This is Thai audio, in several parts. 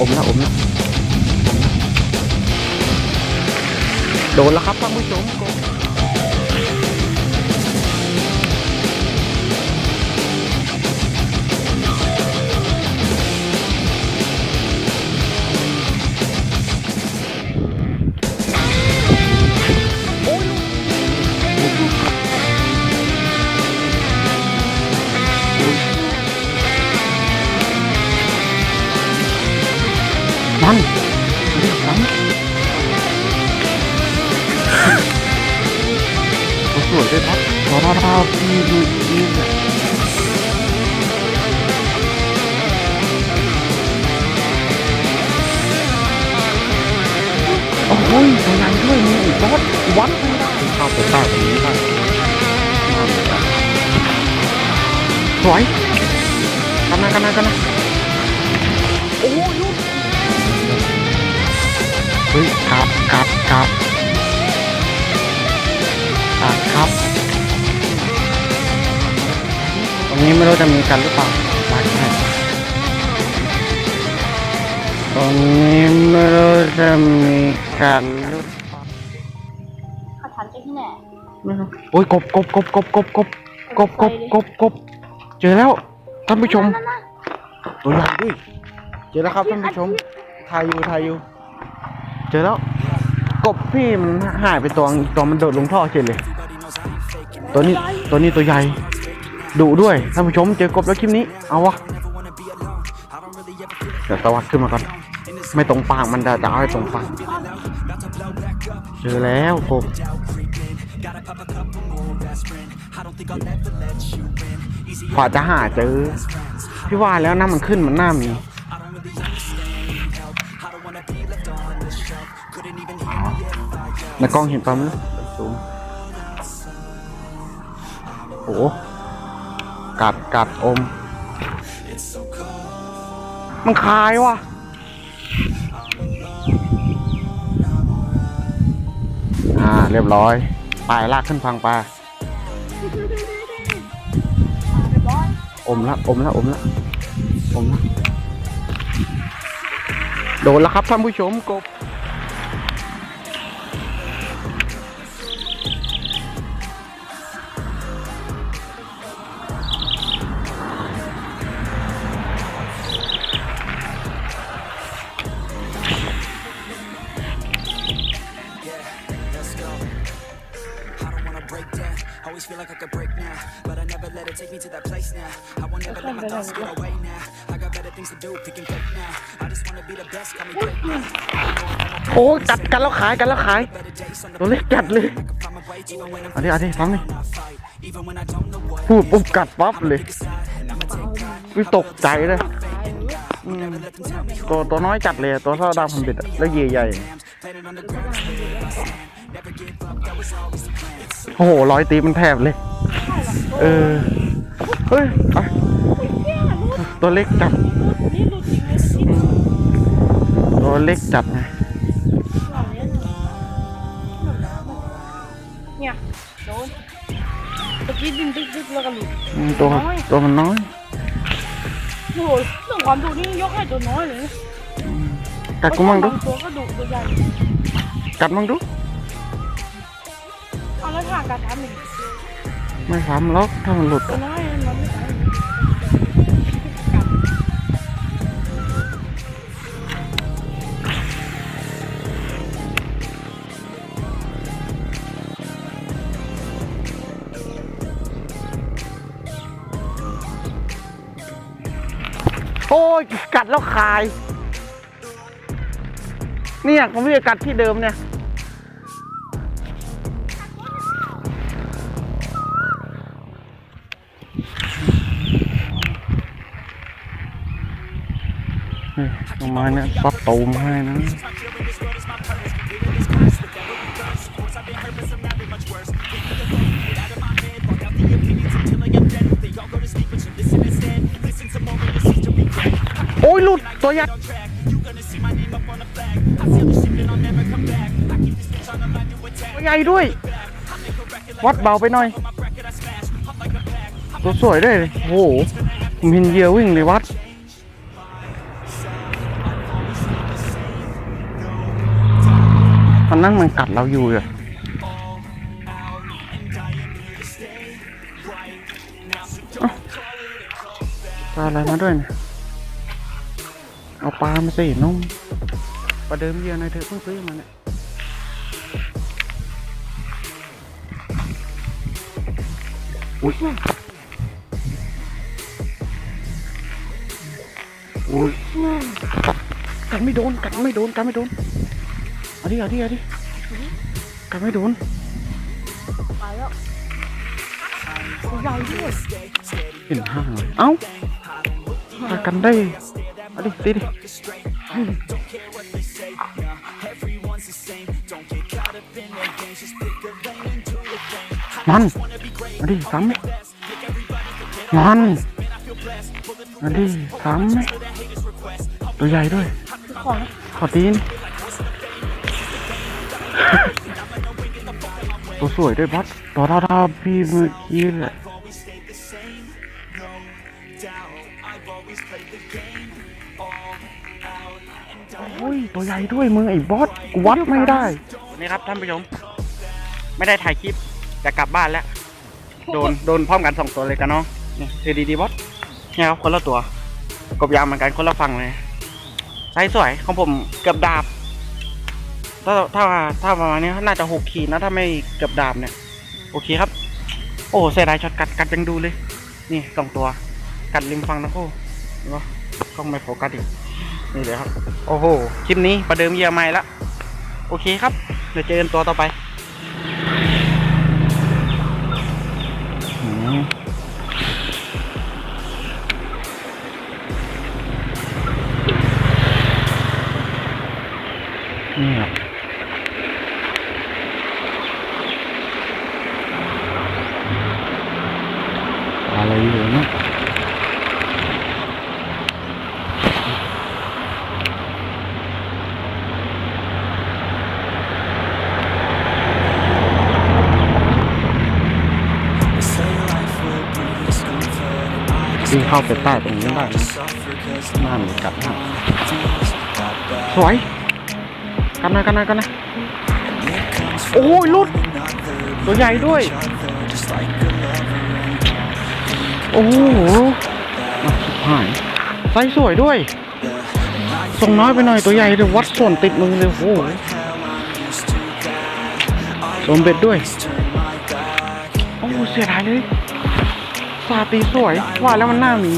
อมละอมละโดนแล้วครับท่านผู้ชม ไม่ได้เข้าไปใต้ตรงนี้ได้สวยกันนะกันนะกันนะโอ้ยเฮ้ยกัดกัดกัดกัดครับตรงนี้ไม่รู้จะมีกันหรือเปล่ามาใช่ตรงนี้ไม่รู้จะมีกันหรือ นไม่รู้โอ้ยกบกบกบกบกบกบกบกบกบกบเจอแล้วท่านผู้ชมนั่นน่ะตัวใหญ่ด้วยเจอแล้วครับท่านผู้ชมถ่ายอยู่ถ่ายอยู่ เจอแล้วกบพี่มันหายไปตัวนึงตัวมันโดดลงท่อเฉยเลย ตัวนี้ตัวนี้ตัวใหญ่ดุด้วยท่านผู้ชมเจอกบแล้วคลิปนี้เอาวะเดี๋ยวตะวัดขึ้นมาก่อน ไม่ตรงปากมันจะจะเอาให้ตรงปากเจอแล้วกบ กว่าจะหาเจอ พี่ว่าแล้วนะมันขึ้นมันหน้ามีในกล้องเห็นปั๊มแล้วซูมโอ้กัดกัดอม มันคายว่ะอ่า เรียบร้อยปลายลากขึ้นฟังไป อมละอมละอมละอมละโดนแล้วครับท่านผู้ชมกบ โอ้จัดกันแล้วขายกันแล้วขายตัวเล็กจัดเลยเอาดิเอาดิทำดิพูดปุ๊บกัดปั๊บเลยวิตกใจเลยอืมตัวตัวน้อยจัดเลยตัวเท่าดาวพันบิดอะแล้วใหญ่ใหญ่โอ้โหร้อยตีมันแทบเลย เออ เฮ้ยไปตัวเล็กจัดนี่ดูจริงเลยที่ตัวเล็กจัดไงเนี่ยโดนตะกี้ดินติ๊กติ๊กแล้วก็หลุดอืมตัวตัวมันน้อยโอ้โหเรื่องความดุนี่ยกให้ตัวน้อยเลยกัดกูมั่งดูบตัวก็ดุตัวใหญ่กัดมั่งดูเอาแล้วทางการทำหนึ่ง ไม่ทำหรอกถ้ามันหลุดอะโอ้ยกัดแล้วคาย เนี่ยผมไม่ได้กัดที่เดิมเนี่ย ประมาณเนี้ยปั๊บตูมให้นะโอ้ยลุดตัวใหญ่ตัวใหญ่ด้วย วัดเบาไปหน่อย ตัวสวยด้วยโอ้โหผมเห็นเยื่อวิ่งเลยวัด ตอนนั้นมันกัดเราอยู่อะเอ้าปลาอะไรมาด้วยเนี่ย เอาปลามาสิน้องประเดิมเยียนายเธอเพิ่งซื้อมาเนี่ยอุ้ยอุ้ยกัดไม่โดนกัดไม่โดนกัดไม่โดนเอา ดิเอาดิเอาดิกัดไม่โดนไปแล้วตัวใหญ่ด้วยเห็นห้างเลยเอ้ากัดกันได้เอาดิตีดิมันมาดิซ้ำไหมมันมาดิซ้ำไหมตัวใหญ่ด้วยขอนะขอตีน ตัวสวยด้วยบอสตัวเท่าๆพี่เมื่อกี้แหละโอ้ยตัวใหญ่ด้วยมึงไอ้บอสกูวัดไม่ได้นี่ครับท่านผู้ชมไม่ได้ถ่ายคลิปจะกลับบ้านแล้ว โดนโดนพร้อมกันสองตัวเลยกันเนาะนี่คือดีดีบอสเนี่ยครับคนละตัว กบยางเหมือนกันคนละฝั่งเลยไซส์สวยของผมเกือบดาบ ถ้าถ้าถ้าประมาณนี้น่าจะหกขีดนะถ้าไม่เกือบดาบเนี่ย โอเคครับ โอ้เสียดายช็อตกัดกัดยังดูเลย นี่สองตัว กัดริมฟังนะโอ้เห็นปะกล้องไม่โฟกัสอีกนี่เลยครับ โอ้โหคลิปนี้ประเดิมเยียร์ใหม่ละโอเคครับ เดี๋ยวเจอกันตัวต่อไปนี่ครับ วิ่งเข้าไปใต้ตรงนี้ได้นะหน้ามันกัดหน้าสวย กันนะกันนะกันนะโอ้ยลุด ตัวใหญ่ด้วย โอ้โหอะสุดหายไซส์สวยด้วยทรงน้อยไปหน่อยตัวใหญ่เดี๋ยววัดส่วนติดมือเลยโอ้โหโดนเบ็ดด้วย โอ้เสียดายเลย ซาตีสวยว่าแล้วมันน่ามี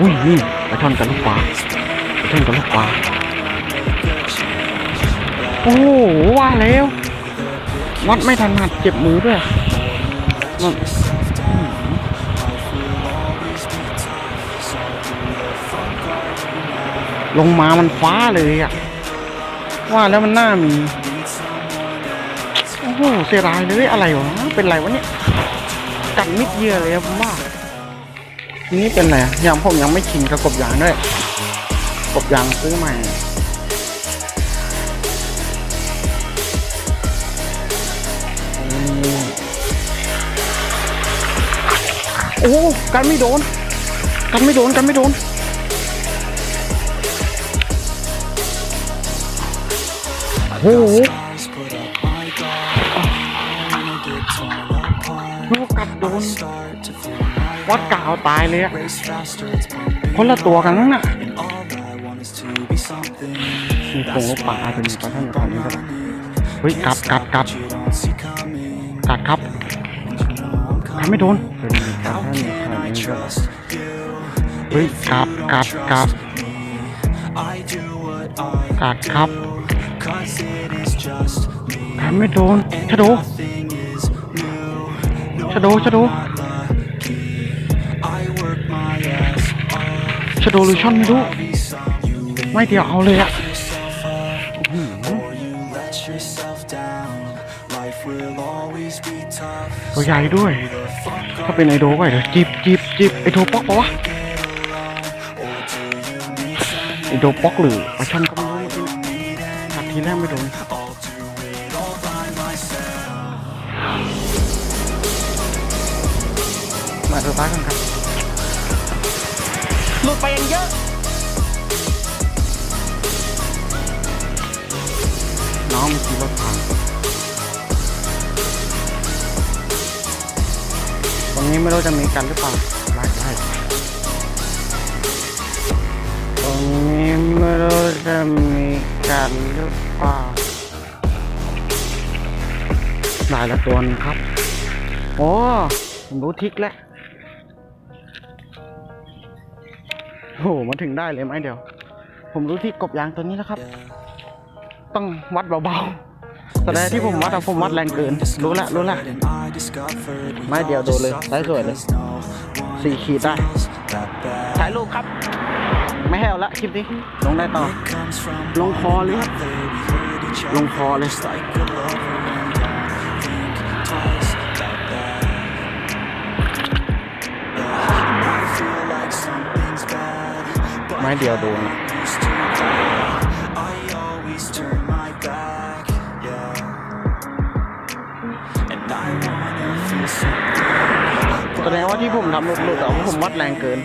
อุ้ยนี่ไปทอนกับลูกปลาไปทอนกับลูกปลาโอ้โหว่าแล้ว วัดไม่ทันหัดเจ็บมือด้วยนั่นอื้อหือลงมามันฟ้าเลยอะว่าแล้วมันน่ามี โอ้โหเสียดายเลยอะไรวะ เป็นไรวะเนี่ย กัดมิดเยื่อเลยอะผมว่าทีนี้เป็นไรยังผมยังไม่ชินกับกบยางด้วยกบยางซื้อใหม่โอ้กันไม่โดน กันไม่โดน กันไม่โดน โอ้โห โดนวัดกาวตายเลยอะคนละตัวกันนั่นน่ะมีโครงลูกปลาเป็นปลาท่านปลานี้ครับเฮ้ยกัดกัดกัดกัดครับกัดไม่โดนเป็นปลาท่านปลานี้ครับเฮ้ยกัดกัดกัดกัดครับกัดไม่โดนชะโด ชะโดชะโดชะโดหรือช่อนไม่รู้ไม่เดียวเอาเลยอะอื้อหือตัวใหญ่ด้วย ถ้าเป็นไอโดก็เดี๋ยวจีบจีบจีบไอโดป๊อกปะวะไอโดป๊อกหรือปลาช่อนก็ไม่รู้เมื่อกี้เนี่ยกัดทีแรกไม่โดน มาสุดท้ายกันครับ หลุดไปยังเยอะนน้องมันขี่รถผ่านตรงนี้ไม่รู้จะมีกันหรือเปล่าไล่ไล่ตรงนี้ไม่รู้จะมีกันหรือเปล่าได้ละตัวหนึงครับ โอ้ผมรู้ทริกแล้ว โอ้โหมาถึงได้เลยไหมเดี๋ยว ผมรู้ที่กบยางตัวนี้แล้วครับ ต้องวัดเบาๆแสดงที่ผมวัดอะผมวัดแรงเกิน รู้ละรู้ละไม่เดียวโดนเลยได้สวยเลยสี่ขีดได้ถ่ายรูปครับ ไม่ให้เอาละคลิปนี้ ลงได้ต่อ ลงคอเลยครับ ลงคอเลย ม่เดียวโดนแสดงว่าที่ผมทำหลุดๆอะเพราะผมวัดแรงเกิน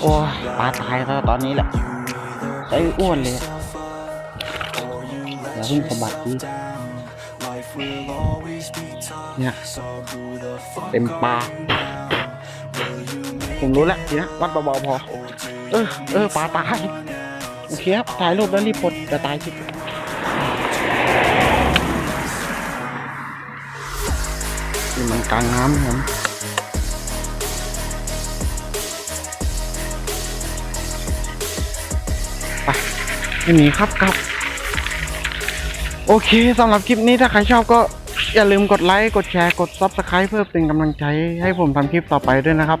โอ้ยปลาตายแล้วตอนนี้แหละไส้อ้วนเลยอย่าเพิ่งสะบัดดิเนี่ยเต็มปลา ผมรู้แล้วทีนะวัดเบาๆพอ เออ เออปลาตายโอเคครับถ่ายรูปแล้วรีบปลดจะตายคิดนี่มันกลางน้ำครับไปไม่มีครับกลับ โอเคสำหรับคลิปนี้ถ้าใครชอบก็อย่าลืมกดไลค์ กดแชร์ กด Subscribe เพื่อเป็นกำลังใจให้ผมทำคลิปต่อไปด้วยนะครับ